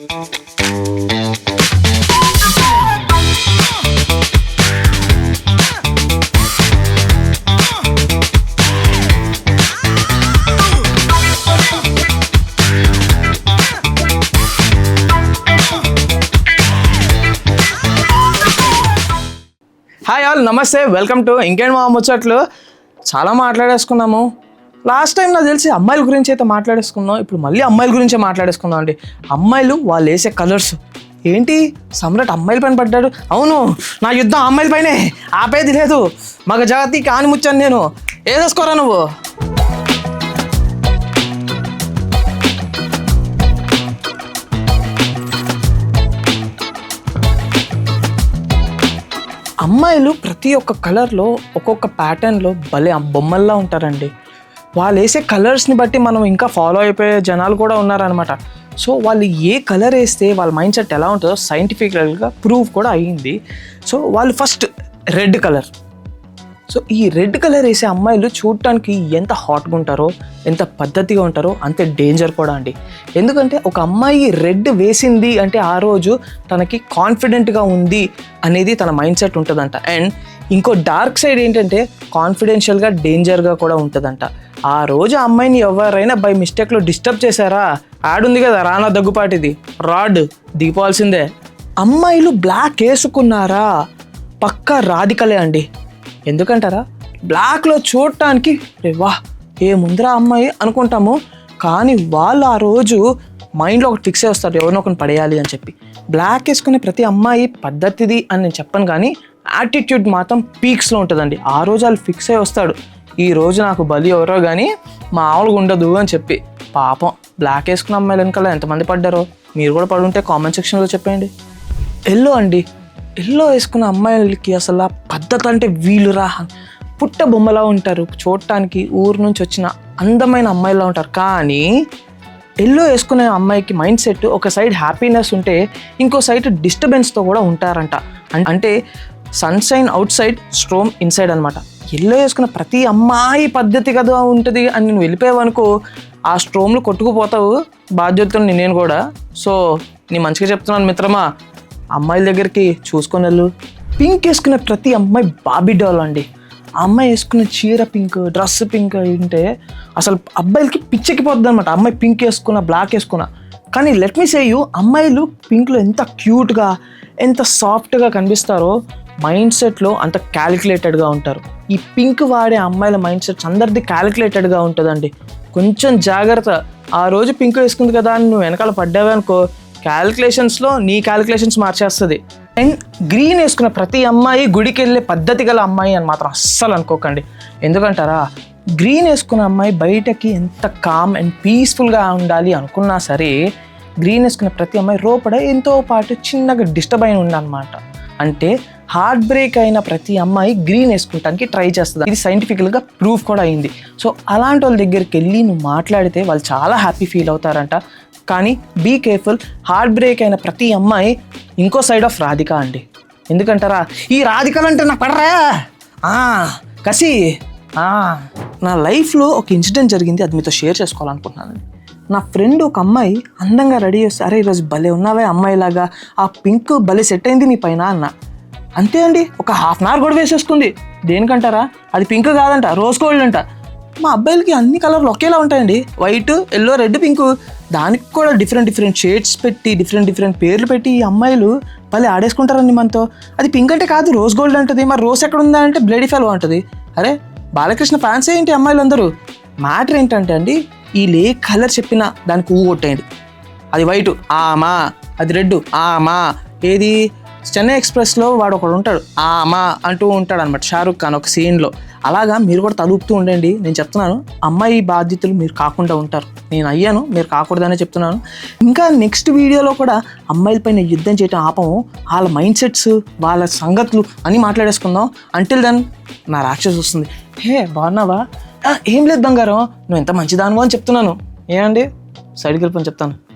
Hi all నమస్తే. Welcome to ఇంకేంటి మా ముచ్చట్లు? చాలా మాట్లాడేసుకున్నాము. లాస్ట్ టైం నాకు తెలిసి అమ్మాయిల గురించి అయితే మాట్లాడేసుకున్నాం ఇప్పుడు మళ్ళీ అమ్మాయిల గురించే మాట్లాడేసుకుందాం అండి. అమ్మాయిలు వాళ్ళు వేసే కలర్స్ ఏంటి? సమ్రాట్ అమ్మాయిల పైన పడ్డాడు. అవును నా యుద్ధం అమ్మాయిల పైనే. ఆపేది లేదు. మగ జాతి కాని ముచ్చాను నేను. ఏదేసుకోరా నువ్వు? అమ్మాయిలు ప్రతి ఒక్క కలర్లో ఒక్కొక్క ప్యాటర్న్లో భలే బొమ్మల్లా ఉంటారండి. వాళ్ళు వేసే కలర్స్ని బట్టి మనం ఇంకా ఫాలో అయిపోయే జనాలు కూడా ఉన్నారనమాట సో వాళ్ళు ఏ కలర్ వేస్తే వాళ్ళ మైండ్ సెట్ ఎలా ఉంటుందో సైంటిఫికల్గా ప్రూవ్ కూడా అయ్యింది సో వాళ్ళు ఫస్ట్ రెడ్ కలర్ సో ఈ రెడ్ కలర్ వేసే అమ్మాయిలు చూడటానికి ఎంత హాట్గా ఉంటారో ఎంత పద్ధతిగా ఉంటారో అంతే డేంజర్ కూడా అండి. ఎందుకంటే ఒక అమ్మాయి రెడ్ వేసింది అంటే ఆ రోజు తనకి కాన్ఫిడెంట్గా ఉంది అనేది తన మైండ్ సెట్ ఉంటుందంట. అండ్ ఇంకో డార్క్ సైడ్ ఏంటంటే కాన్ఫిడెన్షియల్గా డేంజర్గా కూడా ఉంటుందంట. ఆ రోజు ఆ అమ్మాయిని ఎవరైనా బై మిస్టేక్లో డిస్టర్బ్ చేశారా? ఆడుంది కదా రానా దగ్గుపాటిది. రాడ్ దిగిపోవాల్సిందే. అమ్మాయిలు బ్లాక్ వేసుకున్నారా? పక్కా రాధికలే అండి. ఎందుకంటారా? బ్లాక్లో చూడటానికి "రే వా ఏ ముందరా అమ్మాయి అనుకుంటాము కానీ వాళ్ళు ఆ రోజు మైండ్లో ఒకటి ఫిక్స్ వస్తారు ఎవరినో ఒకరిని పడేయాలి అని చెప్పి. బ్లాక్ వేసుకునే ప్రతి అమ్మాయి పద్ధతిది అని నేను చెప్పను కానీ యాటిట్యూడ్ మాత్రం పీక్స్లో ఉంటుందండి. ఆ రోజు వాళ్ళు ఫిక్స్ అయి వస్తాడు. ఈ రోజు నాకు బలి ఎవరో కానీ మామూలుగా ఉండదు అని చెప్పి. పాపం బ్లాక్ వేసుకున్న అమ్మాయిలు వెనకాల ఎంతమంది పడ్డారో? మీరు కూడా పడుంటే కామెంట్ సెక్షన్లో చెప్పండి ఎల్లో అండి. ఎల్లో వేసుకున్న అమ్మాయిలకి అసలు ఆ పద్ధతి అంటే వీలురా. పుట్ట బొమ్మలా ఉంటారు. చూడటానికి ఊరు నుంచి వచ్చిన అందమైన అమ్మాయిలా ఉంటారు. కానీ ఎల్లో వేసుకునే అమ్మాయికి మైండ్ సెట్ ఒక సైడ్ హ్యాపీనెస్ ఉంటే ఇంకో సైడ్ డిస్టర్బెన్స్తో కూడా ఉంటారంట. అంటే sunshine outside storm inside అనమాట ఎల్లో వేసుకున్న ప్రతి అమ్మాయి పద్ధతి కదా ఉంటుంది అని నువ్వు వెళ్ళిపోయావనుకో ఆ స్ట్రోమ్లు కొట్టుకుపోతావు. బాధ్యతలు నేను కూడా. సో నీ మంచిగా చెప్తున్నాను మిత్రమా. అమ్మాయిల దగ్గరికి చూసుకొని వెళ్ళు. పింక్ వేసుకునే ప్రతి అమ్మాయి బాబీ డాల్ అండి. ఆ అమ్మాయి వేసుకున్న చీర పింక్ డ్రెస్ పింక్ ఉంటే అసలు అబ్బాయిలకి పిచ్చెక్కిపోద్ది అనమాట అమ్మాయి పింక్ వేసుకున్న బ్లాక్ వేసుకున్న. కానీ లెట్ మీ సే యూ అమ్మాయిలు పింక్లో ఎంత క్యూట్గా ఎంత సాఫ్ట్గా కనిపిస్తారో మైండ్ సెట్లో అంత క్యాలిక్యులేటెడ్గా ఉంటారు. ఈ పింక్ వాడే అమ్మాయిల మైండ్ సెట్స్ అందరిది క్యాలిక్యులేటెడ్గా ఉంటుందండి. కొంచెం జాగ్రత్త. ఆ రోజు పింక్ వేసుకుంది కదా అని నువ్వు వెనకాల పడ్డావే అనుకో క్యాలిక్యులేషన్స్లో నీ క్యాలిక్యులేషన్స్ మార్చేస్తుంది. అండ్ గ్రీన్ వేసుకున్న ప్రతి అమ్మాయి గుడికి వెళ్ళే పద్ధతి గల అమ్మాయి అని మాత్రం అస్సలు అనుకోకండి. ఎందుకంటారా? గ్రీన్ వేసుకున్న అమ్మాయి బయటకి ఎంత కామ్ అండ్ పీస్ఫుల్గా ఉండాలి అనుకున్నా సరే గ్రీన్ వేసుకున్న ప్రతి అమ్మాయి లోపల ఎంతో పాటు చిన్నగా డిస్టర్బ్ అయిన ఉందన్నమాట. అంటే హార్ట్ బ్రేక్ అయిన ప్రతి అమ్మాయి గ్రీన్ వేసుకుంటానికి ట్రై చేస్తుంది. ఇది సైంటిఫికల్గా ప్రూఫ్ కూడా అయింది. సో అలాంటి వాళ్ళ దగ్గరికి వెళ్ళి నువ్వు మాట్లాడితే వాళ్ళు చాలా హ్యాపీ ఫీల్ అవుతారంట. కానీ బీ కేర్ఫుల్ హార్ట్ బ్రేక్ అయిన ప్రతి అమ్మాయి ఇంకో సైడ్ ఆఫ్ రాధిక అండి. ఎందుకంటారా? ఈ రాధికలు అంటే నాకు పడరా? ఆ, కసి. నా లైఫ్లో ఒక ఇన్సిడెంట్ జరిగింది అది మీతో షేర్ చేసుకోవాలనుకుంటున్నాను నా ఫ్రెండ్ ఒక అమ్మాయి అందంగా రెడీ చేస్తే అరే ఈరోజు భలే ఉన్నావే అమ్మాయిలాగా ఆ పింక్ భలే సెట్ అయింది నీ పైన అన్న. అంతే అండి ఒక హాఫ్ అన్ అవర్ కూడా వేసేసుకుంది. దేనికంటారా? అది పింక్ కాదంట రోజ్ గోల్డ్ అంట. మా అబ్బాయిలకి అన్ని కలర్లు ఒకేలా ఉంటాయండి. వైట్ ఎల్లో రెడ్ పింక్ దానికి కూడా డిఫరెంట్ డిఫరెంట్ షేడ్స్ పెట్టి డిఫరెంట్ డిఫరెంట్ పేర్లు పెట్టి ఈ అమ్మాయిలు మళ్ళీ ఆడేసుకుంటారండి మనతో. అది పింక్ అంటే కాదు రోజ్ గోల్డ్ అంటుంది. మరి రోజ్ ఎక్కడ ఉందా అంటే బ్లడీ ఫెలో అంటది. అరే బాలకృష్ణ ఫ్యాన్స్ ఏంటి అమ్మాయిలు అందరూ? మ్యాటర్ ఏంటంటే అండి ఈ లే కలర్ చెప్పిన దానికి ఊ కొట్టేయండి. అది వైట్ ఆమా అది రెడ్ ఆమా ఏది? చెన్నై ఎక్స్ప్రెస్లో వాడు ఒకడు ఉంటాడు అమ్మ అంటూ ఉంటాడు అనమాట షారుఖ్ ఖాన్ ఒక సీన్లో. అలాగా మీరు కూడా తలుపుతూ ఉండండి. నేను చెప్తున్నాను అమ్మాయి బాధ్యతలు మీరు కాకుండా ఉంటారు. నేను అయ్యాను మీరు కాకూడదనే చెప్తున్నాను. ఇంకా నెక్స్ట్ వీడియోలో కూడా అమ్మాయిలపైన యుద్ధం చేయటం ఆపము వాళ్ళ మైండ్ సెట్స్ వాళ్ళ సంగతులు అని మాట్లాడేసుకుందాం. అంటిల్ దెన్ నా రాక్షస్ వస్తుంది. హే బాగున్నావా? ఏం లేదు బంగారం నువ్వు ఎంత మంచిదానివో అని చెప్తున్నాను. ఏమండి? సైడ్కి వెళ్ళిపోని చెప్తాను.